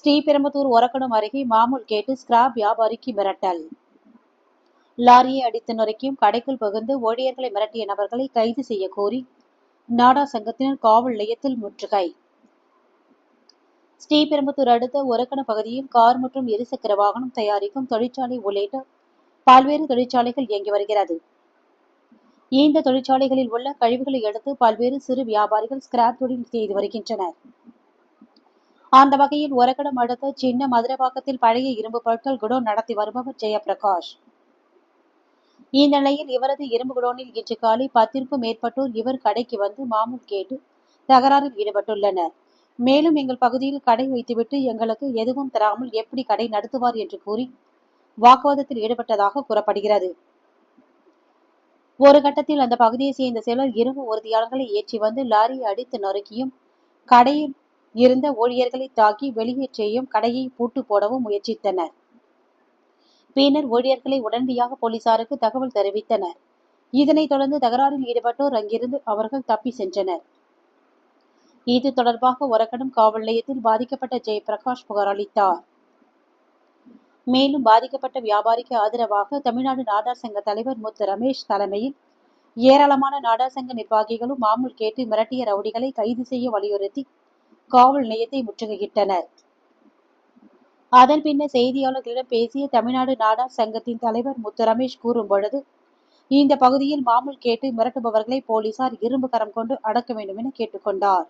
ஸ்ரீபெரும்புதூர் ஒரக்கணம் அருகே மாமூல் கேட்டு ஸ்கிராப் வியாபாரிக்கு மிரட்டல். லாரியை அடித்து நொறுக்கியும் கடைக்குள் புகுந்து ஊழியர்களை மிரட்டிய நபர்களை கைது செய்ய கோரி நாடா சங்கத்தினர் காவல் நிலையத்தில் முற்றுகை. ஸ்ரீபெரும்புத்தூர் அடுத்த ஒரக்கண பகுதியில் கார் மற்றும் இருசக்கர வாகனம் தயாரிக்கும் தொழிற்சாலை உள்ளிட்ட பல்வேறு தொழிற்சாலைகள் இயங்கி வருகிறது. இந்த தொழிற்சாலைகளில் உள்ள கழிவுகளை எடுத்து பல்வேறு சிறு வியாபாரிகள் ஸ்கிராப் தொழில் செய்து வருகின்றனர். அந்த வகையில் ஒரகடம் அடுத்த சின்ன மதுரவாக்கத்தில் பழைய இரும்பு பொருட்கள் குடோன் நடத்தி வருபவர் ஜெயபிரகாஷ். இந்நிலையில் இவரது இரும்பு குடோனில் இன்று காலை பத்திற்கும் மேற்பட்டோர் இவர் கடைக்கு வந்து மாமூல் கேட்டு தகராறில் ஈடுபட்டுள்ளனர். மேலும் எங்கள் பகுதியில் கடை வைத்துவிட்டு எங்களுக்கு எதுவும் தராமல் எப்படி கடை நடத்துவார் என்று கூறி வாக்குவாதத்தில் ஈடுபட்டதாக கூறப்படுகிறது. ஒரு கட்டத்தில் அந்த பகுதியை சேர்ந்த சிலர் இரும்பு உறுதியாளர்களை ஏற்றி வந்து லாரியை அடித்து நொறுக்கியும் கடையில் இருந்த ஊழியர்களை தாக்கி வெளியேற்றியும் கடையை பூட்டு போடவும் முயற்சித்தனர். பின்னர் ஊழியர்களை உடனடியாக போலீசாருக்கு தகவல் தெரிவித்தனர். இதனைத் தொடர்ந்து தகராறில் ஈடுபட்டோர் அங்கிருந்து அவர்கள் தப்பி சென்றனர். இது தொடர்பாக ஒரக்கடம் காவல் நிலையத்தில் பாதிக்கப்பட்ட ஜெயபிரகாஷ் புகார் அளித்தார். மேலும் பாதிக்கப்பட்ட வியாபாரிக்கு ஆதரவாக தமிழ்நாடு நாடார் சங்க தலைவர் முத்து ரமேஷ் தலைமையில் ஏராளமான நாடார் சங்க நிர்வாகிகளும் மாமூல் கேட்டு மிரட்டிய ரவுடிகளை கைது செய்ய வலியுறுத்தி காவல் நிலையத்தை முற்றுகையிட்டனர். அதன் பின்னர் செய்தியாளர்களிடம் பேசிய தமிழ்நாடு நாடார் சங்கத்தின் தலைவர் முத்து ரமேஷ் கூறும் பொழுது இந்த பகுதியில் மாமூல் கேட்டு மிரட்டுபவர்களை போலீசார் இரும்பு கரம் கொண்டு அடக்க வேண்டும் என கேட்டுக்கொண்டார்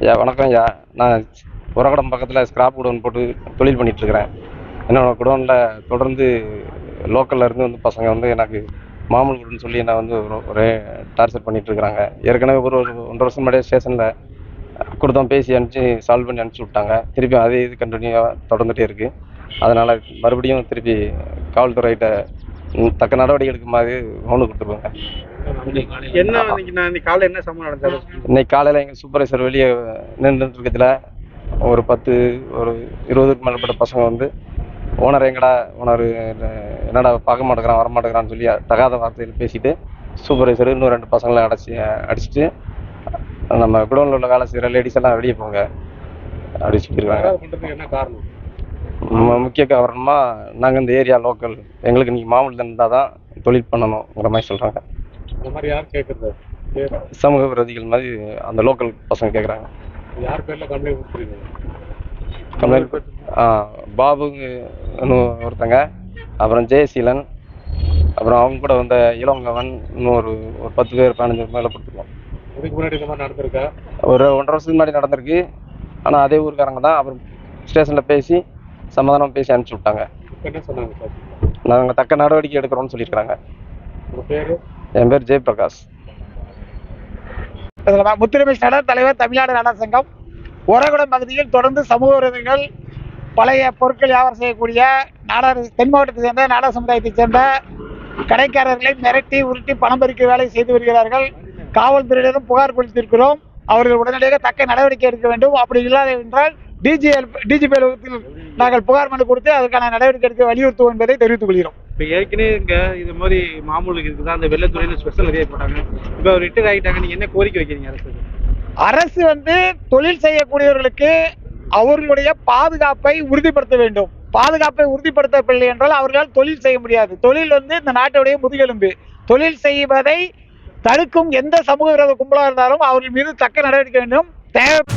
ஐயா வணக்கம் ஐயா. நான் உரகடம் பக்கத்தில் ஸ்கிராப் குடோன் போட்டு தொழில் பண்ணிட்டு இருக்கிறேன். என்னோட குடோனில் தொடர்ந்து லோக்கல்ல இருந்து வந்து பசங்க வந்து எனக்கு மாமூல் குடோன் சொல்லி என்னை வந்து ஒரு- ஒரே டார்ச்சர் பண்ணிட்டு இருக்கிறாங்க. ஏற்கனவே ஒரு ஒரு ஒன்றரை வருஷம் முன்னாடியே ஸ்டேஷனில் கொடுத்தோம் பேசி அனுப்பிச்சு சால்வ் பண்ணி அனுப்பிச்சி விட்டாங்க. திருப்பி அதே இது கண்டினியூவாக தொடர்ந்துட்டே இருக்கு. அதனால மறுபடியும் திருப்பி காவல்துறைகிட்ட தக்க நடவடிக்கை எடுக்குமாறு மனு கொடுத்துருவாங்க என்ன இன்னைக்கு நான் என்ன சம்பவம் நடந்தது? இன்னைக்கு காலையில் எங்கள் சூப்பர்வைசர் வெளியே நின்றுட்டு இருக்கிறதுல ஒரு பத்து ஒரு இருபதுக்கு மேற்பட்ட பசங்க வந்து ஓனர் எங்கடா? ஓனர் என்னடா பார்க்க மாட்டேங்கிறான் வர மாட்டேங்கிறான்னு சொல்லி தகாத வார்த்தையில் பேசிட்டு சூப்பர்வைசர் இன்னும் ரெண்டு பசங்களை அடைச்சி அடிச்சிட்டு நம்ம குடோனில் உள்ள வேலை செய்கிற லேடிஸ் எல்லாம் வெளியே போங்க. அப்படி சொல்லியிருக்காங்க என்ன காரணம் முக்கிய காரணமாக நாங்கள் இந்த ஏரியா லோக்கல் எங்களுக்கு நீங்கள் மாமூல் இருந்தால் தான் தொழில் பண்ணணுங்கிற மாதிரி சொல்கிறாங்க இந்த மாதிரி யார் கேட்கறது சமூக விரோதிகள் மாதிரி அந்த லோக்கல் பசங்க கேட்குறாங்க யார் பேர்ல கம்ப்ளைண்ட் கொடுத்துருக்கீங்க? கம்ப்ளைண்ட் பாபுங்க ஒருத்தங்க அப்புறம் ஜெயசீலன் அப்புறம் அவங்க கூட வந்த இளங்கவன் இன்னும் ஒரு ஒரு பத்து பேர் பதினஞ்சு பேர் மேலே கொடுத்துருக்கோம். இதுக்கு முன்னாடி இந்த மாதிரி நடந்திருக்கா? ஒரு ஒன்றரை வருஷத்துக்கு முன்னாடி நடந்திருக்கு. ஆனால் அதே ஊருக்காரங்க தான் அப்புறம் ஸ்டேஷனில் பேசி சமாதானம் பேசி அனுப்பிச்சி விட்டாங்க. என்ன சொன்னாங்க சார்? நாங்கள் தக்க நடவடிக்கை எடுக்கிறோம்னு பேரு? என் பேர் ஜெயபிரகாஷ். முத்துரமேஷ் நகர் தலைவர் தமிழ்நாடு நலர் சங்கம். ஒரகுடம் பகுதியில் தொடர்ந்து சமூக விரோதிகள் பழைய பொருட்கள் வியாபாரம் செய்யக்கூடிய நாடார் தென் மாவட்டத்தை சேர்ந்த நாடார் சமுதாயத்தைச் சேர்ந்த கடைக்காரர்களை மிரட்டி உருட்டி பணம் பறிக்க வேலை செய்து வருகிறார்கள். காவல்துறையினரும் புகார் கொடுத்திருக்கிறோம். அவர்கள் உடனடியாக தக்க நடவடிக்கை எடுக்க வேண்டும். அப்படி இல்லாத என்றால் டிஜி டிஜிபி அலுவலகத்தில் நாங்கள் புகார் மனு கொடுத்து அதற்கான நடவடிக்கை எடுக்க வலியுறுத்துவோம் என்பதை தெரிவித்துக் கொள்கிறோம். இப்போ ஏற்கனவே இங்கே இது மாதிரி மாமூலுக்கு இருக்குது? அந்த வெள்ளத்துறையில் ஸ்பெஷல் நிறைய போட்டாங்க. இப்போ ரிட்டையர் ஆகிட்டாங்க. நீங்கள் என்ன கோரிக்கை வைக்கிறீங்க அரசு அரசு வந்து தொழில் செய்யக்கூடியவர்களுக்கு அவர்களுடைய பாதுகாப்பை உறுதிப்படுத்த வேண்டும். பாதுகாப்பை உறுதிப்படுத்தவில்லை என்றால் அவர்களால் தொழில் செய்ய முடியாது. தொழில் வந்து இந்த நாட்டுடைய முதுகெலும்பு. தொழில் செய்வதை தடுக்கும் எந்த சமூக விரோத கும்பலாக இருந்தாலும் அவர்கள் மீது தக்க நடவடிக்கை வேண்டும். தேவை